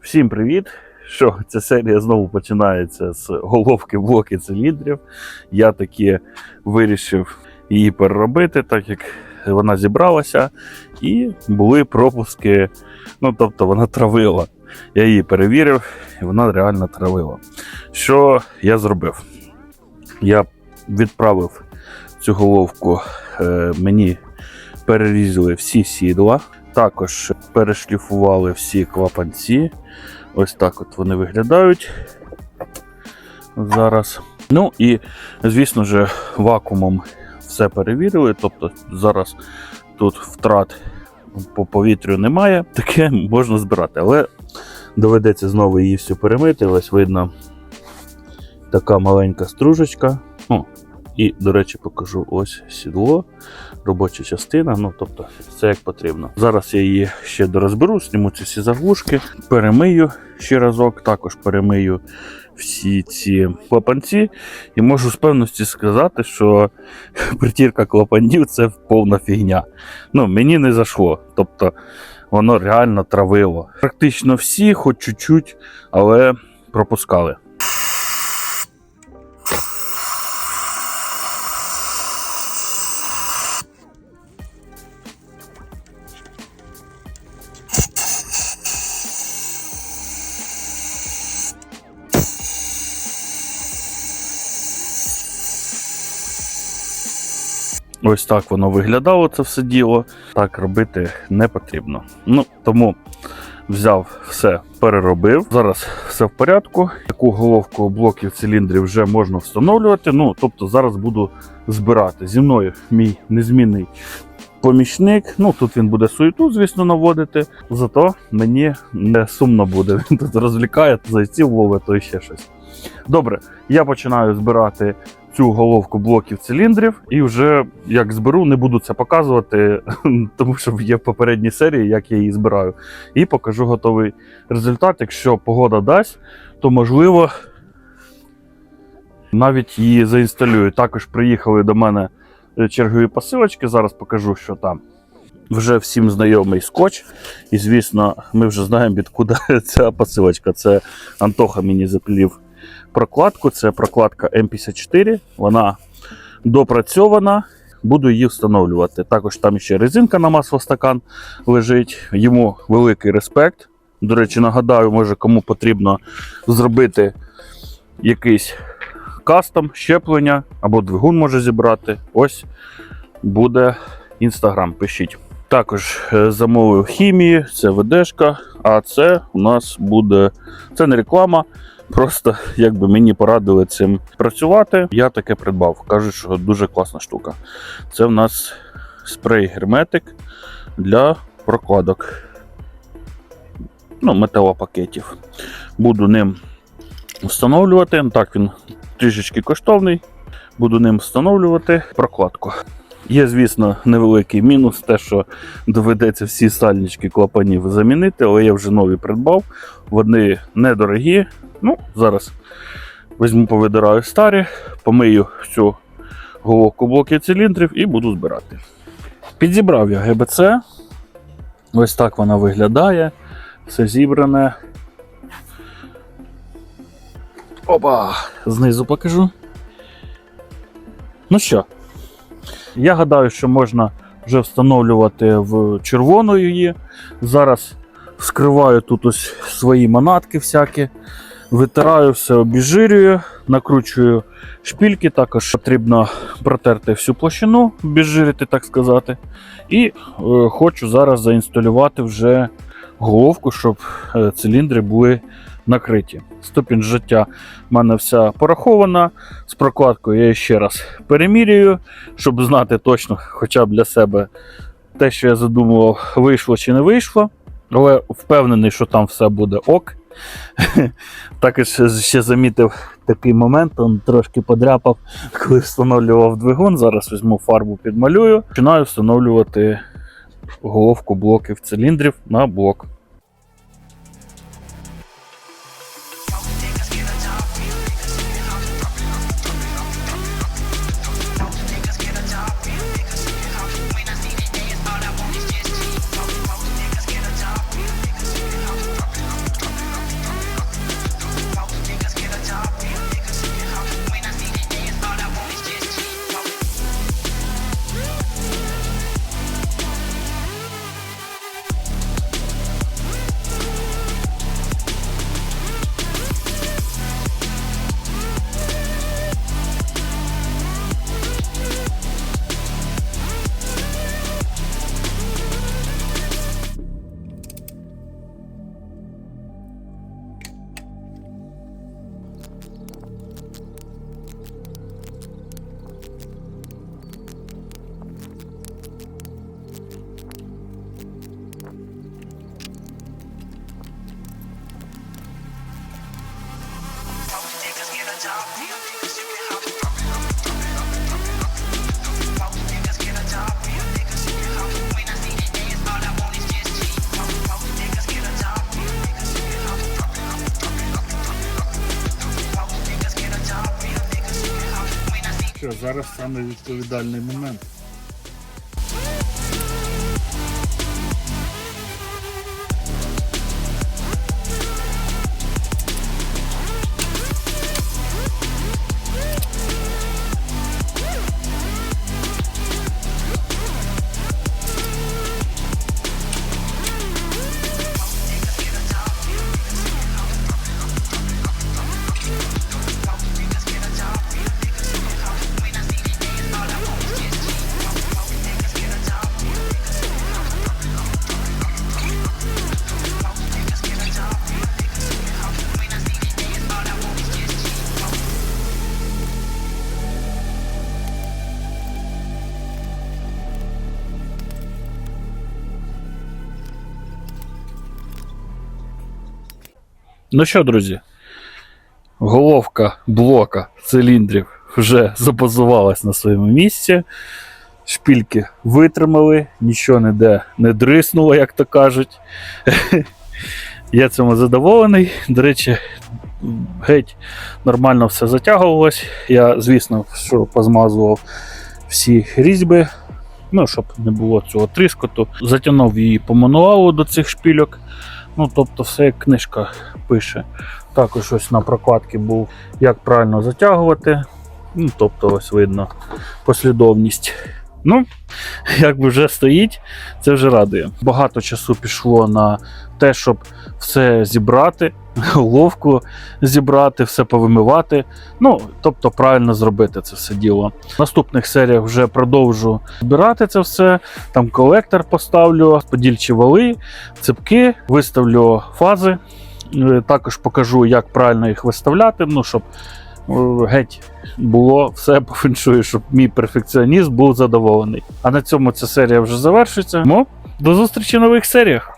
Всім привіт! Що ця серія знову починається з головки блоки циліндрів. Я таки вирішив її переробити, так як вона зібралася, і були пропуски. Ну, тобто вона травила. Я її перевірив, і вона реально травила. Що я зробив? Я відправив цю головку, е, мені перерізали всі сідла, також перешліфували всі клапанці. Ось так от вони виглядають зараз. Ну і, звісно ж, вакуумом все перевірили. Тобто зараз тут втрат по повітрю немає. Таке можна збирати. Але доведеться знову її всю перемити. Ось видно така маленька стружечка. О, і, до речі, покажу ось сідло, робоча частина. Ну, тобто, все як потрібно. Зараз я її ще дорозберу, зніму ці всі заглушки, перемию ще разок, також перемию всі ці клапанці. І можу з певності сказати, що притірка клапанів це повна фігня. Ну, мені не зайшло. Тобто, воно реально травило. Практично всі, хоч чуть-чуть, але пропускали. Ось так воно виглядало це все діло. Так робити не потрібно. Ну тому взяв все, переробив. Зараз все в порядку. Таку головку блоків циліндрів вже можна встановлювати. Ну тобто зараз буду збирати. Зі мною мій незмінний помічник. Ну тут він буде суету, звісно, наводити. Зато мені не сумно буде. Він тут розвлікає, зайців ловить, то ще щось. Добре, я починаю збирати цю головку блоків циліндрів, і вже як зберу, не буду це показувати, тому що є в попередній серії, як я її збираю. І покажу готовий результат. Якщо погода дасть, то можливо навіть її заінсталюю. Також приїхали до мене чергові посилочки. Зараз покажу, що там. Вже всім знайомий скотч. І, звісно, ми вже знаємо, відкуди ця посилочка. Це Антоха мені заплів прокладку. Це прокладка М54. Вона допрацьована. Буду її встановлювати. Також там ще резинка на маслостакан лежить. Йому великий респект. До речі, нагадаю, може кому потрібно зробити якийсь кастом, щеплення або двигун може зібрати. Ось буде інстаграм. Пишіть. Також е, замовив хімії, це ведешка, а це у нас буде. Це не реклама. Просто якби мені порадили цим працювати, я таке придбав. Кажуть, що дуже класна штука. Це в нас спрей герметик для прокладок. Ну, металопакетів. Буду ним встановлювати. Так, він трішечки коштовний. Буду ним встановлювати прокладку. Є, звісно, невеликий мінус, те, що доведеться всі сальнички клапанів замінити, але я вже нові придбав. Вони недорогі. Ну, зараз візьму, повидираю старі, помию всю головку блоків циліндрів і буду збирати. Підзібрав я ГБЦ. Ось так вона виглядає. Все зібране. Опа! Знизу покажу. Ну що, я гадаю, що можна вже встановлювати в червону її. Зараз вскриваю тут ось свої манатки всякі, витираю все, обіжирюю, накручую шпільки. Також потрібно протерти всю площину, обіжирити, так сказати. І е, хочу зараз заінсталювати вже головку, щоб е, циліндри були накриті. Ступінь життя в мене вся порахована. З прокладкою я ще раз перемірюю, щоб знати точно, хоча б для себе те, що я задумував, вийшло чи не вийшло. Але впевнений, що там все буде ок. Також ще замітив такий момент, он трошки подряпав, коли встановлював двигун. Зараз візьму фарбу підмалюю. Починаю встановлювати головку блоків циліндрів на блок. Зараз саме відповідальний момент. Ну що, друзі, головка блока циліндрів вже запозувалась на своєму місці. Шпільки витримали, нічого ніде не дриснуло, як то кажуть. Я цьому задоволений. До речі, геть нормально все затягувалось. Я, звісно, що позмазував всі різьби, ну, щоб не було цього тріскоту. Затягнув її по мануалу до цих шпільок. Ну, тобто, все як книжка пише. Також ось на прокладці був, як правильно затягувати. Ну, тобто, ось видно послідовність. Ну, як би вже стоїть, це вже радує. Багато часу пішло на те, щоб все зібрати, головку зібрати, все повимивати. Ну, тобто, правильно зробити це все діло. В наступних серіях вже продовжу збирати це все. Там колектор поставлю, подільчі вали, цепки, виставлю фази. Е, Також покажу, як правильно їх виставляти, ну, щоб е, геть було все по феншую, щоб мій перфекціоніст був задоволений. А на цьому ця серія вже завершиться. Ну, до зустрічі в нових серіях.